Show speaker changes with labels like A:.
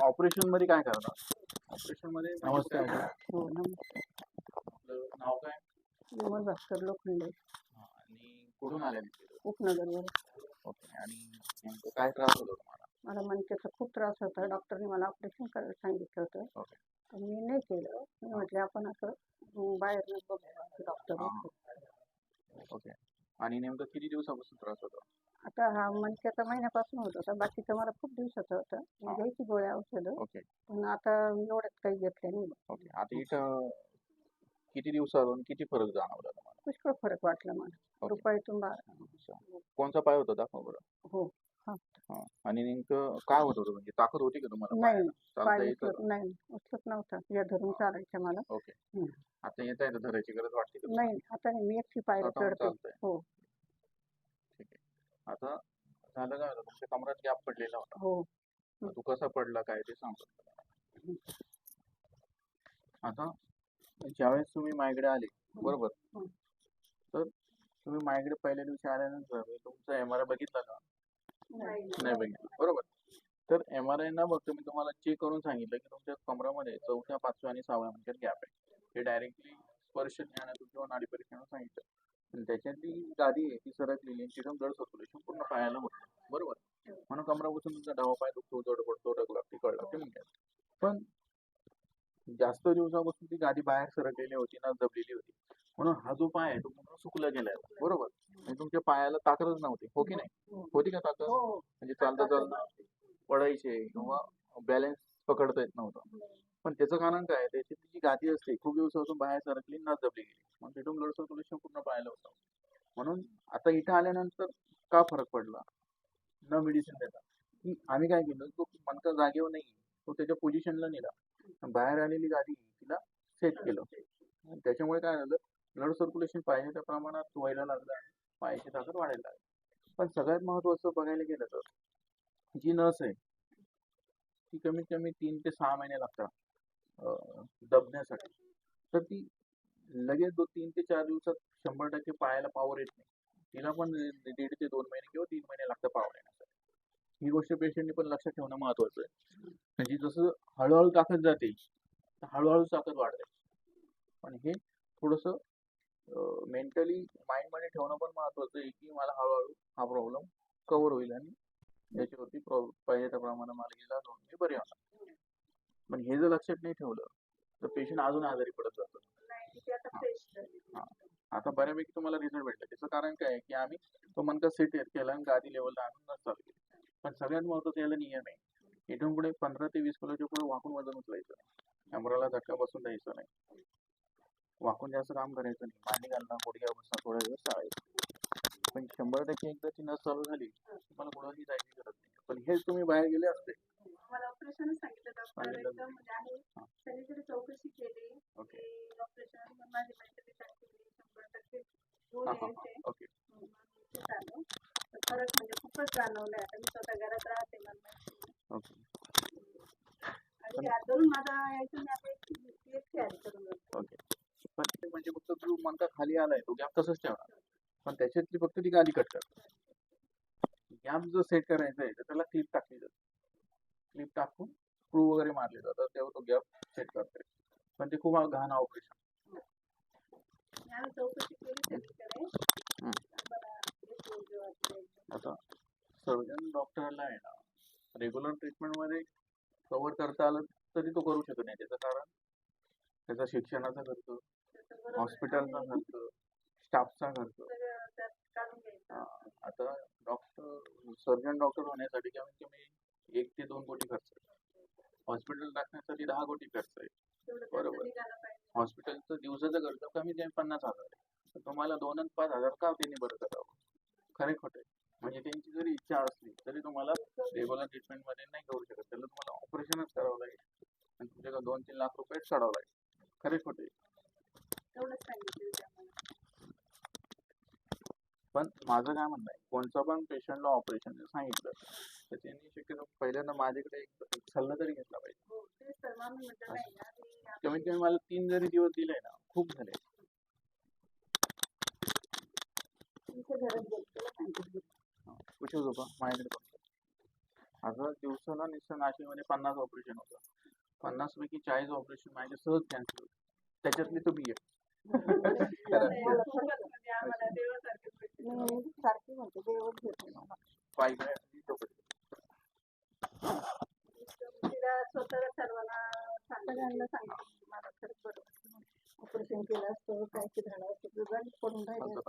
A: ऑपरेशनमध्ये काय करणार?
B: ऑपरेशनमध्ये.
C: हो नमस्कार
A: नाव काय?
C: विमल भास्कर लोखंडे
A: आणि कुठून आले
C: उपनगरवर
A: ओके आणि नेमकं काय त्रास होतो तुम्हाला?
C: मला मणक्याचा खूप त्रास होता. डॉक्टरने मला ऑपरेशन करायला सांगितलं होतं.
A: ओके.
C: पण मी नाही केलं. मी म्हटले आपण असं अं, बाहेरनं बघूया. डॉक्टर.
A: ओके. आणि नेमकं किती दिवसापासून त्रास होतो?
C: आता हा मणक्याचा महिन्यापासून होत होता. बाकीचं मला खूप दिवसाचं होतं. मी
A: हा.
C: घ्यायची गोळ्या औषधं.
A: ओके.
C: पण आता एवढ्यात काही घेतल्या नाही
A: ओके. आता इथं किती दिवसातून किती फरक जाणवला तुम्हाला?
C: पुष्कळ फरक वाटला मला.
A: ओके.
C: रुपयातून बारा.
A: अच्छा. कोणचा पाय होता? दाखवा बरं.
C: हो.
A: हा. आणि नेमकं काय होत होतं? म्हणजे ताकद होती का तुम्हाला
C: नाही.
A: पायाला? चालता
C: पाय
A: येतं?
C: उचलत नाही. उचलत नव्हता. या धरून चालायच्या मला.
A: ओके.
C: हम्म.
A: आता येता येतं धरायची गरज वाटते का
C: नाही. आता नाही. मी एकटी पायऱ्या
A: स्वतःहून
C: चढते.
A: चालतंय.
C: हो.
A: आता झालं काय होतं तुमच्या कमरात गॅप पडलेला होता.
C: हो.
A: तो कसा पडला काय ते सांगतो आता ज्यावेळेस तुम्ही माझ्याकडे आले बरोबर?
C: हम्म.
A: तर तुम्ही माझ्याकडे पहिल्या दिवशी आल्यानंतर मी तुमचा एम आर आय बघितला का? नाही. बघितलं. बरोबर? तर एम आर आय न बघता मी तुम्हाला चेक करून सांगितलं की तुमच्या कमरामध्ये चौथ्या पाचव्या आणि सहाव्या म्हणजे गॅप आहे. हे डायरेक्टली स्पर्श ज्ञानातून किंवा नाडी परीक्षेनं सांगितलं. आणि त्याच्यातली गादी आहे ती सरकलेली आणि तिथून ब्लड सर्क्युलेशन पूर्ण पायाला होतं. बरोबर? म्हणून कमरापासून तुमचा डावा पाय दुखतो जड पडतो रग लागते कळ लागते म्हणजे पण जास्त दिवसापासून ती गादी बाहेर सरकलेली होती ना दबलेली होती. म्हणून हा जो पाय आहे तो पूर्ण सुकला गेलाय बरोबर? आणि तुमच्या पायाला ताकदच नव्हती. हो की नाही? होती का ताकद?
C: हो.
A: म्हणजे चालता चालता पडायचे किंवा बॅलन्स पकडता येत नव्हतं. पण त्याचं कारण काय त्याची ती जी गादी असते खूप दिवसापासून बाहेर सरकली न दबली गेली. मग तिथून ब्लड सर्क्युलेशन पूर्ण पाहायला होतं. म्हणून आता इथं आल्यानंतर का फरक पडला? न मेडिसिन देता. की आम्ही काय केलं? तो मनका जागेवर नाही तो त्याच्या पोझिशनला नेला. बाहेर आलेली गादी तिला सेट केलं. आणि त्याच्यामुळे काय झालं? ब्लड सर्क्युलेशन पाहिजे त्या प्रमाणात व्हायला लागलं आणि पायाची ताकद वाढायला लागली. पण सगळ्यात महत्वाचं बघायला गेलं तर जी नस आहे ती कमीत कमी तीन ते सहा महिने लागतात. दबण्यासाठी. तर ती लगेच दो तीन ते चार दिवसात शंभर टक्के पायाला पावर येत नाही. तिला पण दीड ते दोन महिने किंवा तीन महिने लागतं पावर येण्यासाठी. ही गोष्ट पेशंटने पण लक्षात ठेवणं महत्वाचं आहे. म्हणजे जसं हळूहळू ताकद जाते तर हळूहळू ताकद वाढते. पण हे थोडंसं मेंटली माइंडमध्ये ठेवणं पण महत्वाचं आहे की मला हळूहळू हा प्रॉब्लेम कव्हर होईल आणि याच्यावरती प्रॉ- पाहिजे त्या प्रमाणात मला गेला दोन मी बरे होणार. पण हे जर लक्षात नाही ठेवलं तर पेशंट अजून आजारी पडत जातो. आता बऱ्यापैकी तुम्हाला रिझल्ट भेटला. त्याचं कारण काय आहे की आम्ही तो मनका सेट केला आणि गादी लेवलला आणून नस चालू केली पण सगळ्यात महत्वाचं याला नियम आहे इथून पुढे पंधरा ते वीस किलोच्या पुढे वाकून वजन उचलायचं. नाही कमराला धक्का बसून द्यायचा नाही. वाकून जास्त काम करायचं नाही. मांडी घालणं गुडघ्या बसणं थोड्या दिवस चालायचं. पण शंभर टक्के एकदा ती नस चालू झाली तुम्हाला कुठंही जायची गरज नाही. पण हेच तुम्ही बाहेर गेले असते
D: मला ऑपरेशनच सांगितलं डॉक्टर
A: सांगितलं.
D: एकदम म्हणजे आम्ही
A: हा.
D: सगळीकडे चौकशी केली.
A: ओके.
D: की ऑपरेशन माझी मेंटली केली शंभर टक्के गुण
A: हा हा
D: यायचे
A: हा. ओके.
D: तर फरक म्हणजे खूपच जाणवलं आता मी स्वतः घरात राहते मला माहिती आहे.
A: ओके.
D: आणि धरून माझा यायचं मी आता एकटी एकटी आली करून बघते.
A: ओके. पण ते म्हणजे फक्त जो मनका खाली आलाय तो गॅप तसंच ठेवणार. पण त्याच्यातली फक्त ती गादी कट कर. गॅप जर सेट करायचा आहे तर त्याला क्लिप टाकली जाते. क्लिप टाकून स्क्रू वगैरे मारले जातात तेव्हा तो गॅप सेट करता पण ते खूप घाण ऑपरेशन आता सर्जन डॉक्टरला आहे ना रेग्युलर ट्रीटमेंटमध्ये कव्हर करता आलं तरी तो करू शकत नाही. त्याचं कारण त्याचा शिक्षणाचा खर्च हॉस्पिटलचा खर्च स्टाफचा खर्च. आता डॉक्टर सर्जन डॉक्टर होण्यासाठी कमीत म्हणजे कमी एक ते दोन कोटी खर्च आहे हॉस्पिटल टाकण्यासाठी दहा कोटी खर्च आहे बरोबर. हॉस्पिटलचं दिवसाचा खर्च कमी पन्नास हजार आहे. तुम्हाला दोन आणि पाच हजार का त्यांनी बरं करावं? खरे खोटे म्हणजे त्यांची जरी इच्छा असली तरी तुम्हाला रेग्युलर ट्रीटमेंटमध्ये नाही करू शकत. त्याला तुम्हाला ऑपरेशनच करावं लागेल. आणि तुमच्याकडे दोन तीन लाख रुपये चढावं लागेल. खरे खोटे. पण माझं काय म्हणणं आहे कोणतं पण पेशंटला ऑपरेशन सांगितलं तर त्यांनी शक्यतो पहिल्यांदा माझ्याकडे एक सल्ला तरी घेतला पाहिजे. कमीत कमी मला तीन जरी दिवस दिले ना खूप झाले.
C: हो,
A: कुठे झोपा माझ्याकडे बघतो. आता दिवसाला निसर्ग नाशिकमध्ये पन्नास ऑपरेशन होतं. पन्नास पैकी चाळीस ऑपरेशन माझे सहज कॅन्सल होते. त्याच्यातली तुम्ही एक
D: पाहिजे स्वतःला सर्वांना
C: सांगायला सांगितलं मला खरंच बरं. ऑपरेशन केलं असतं काय की झालं असतं. पडून राहिलं